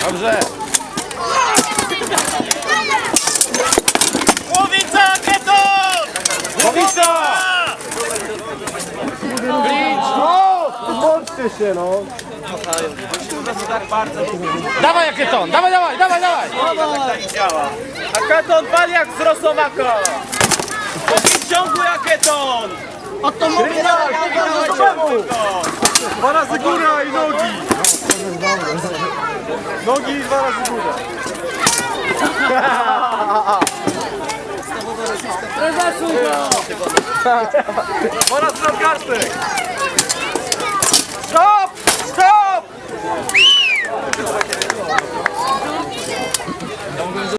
Dobrze. Głowica, Keton! Głowica! Bądźcie się, no. Dawaj jakieton, dawaj, dawaj, dawaj, dawaj. A Keton pali jak z Rosomaka! Taki ciągły jak Keton! Dwa razy góra i nogi. Nogi i dwa razy góra. Po raz na kartek!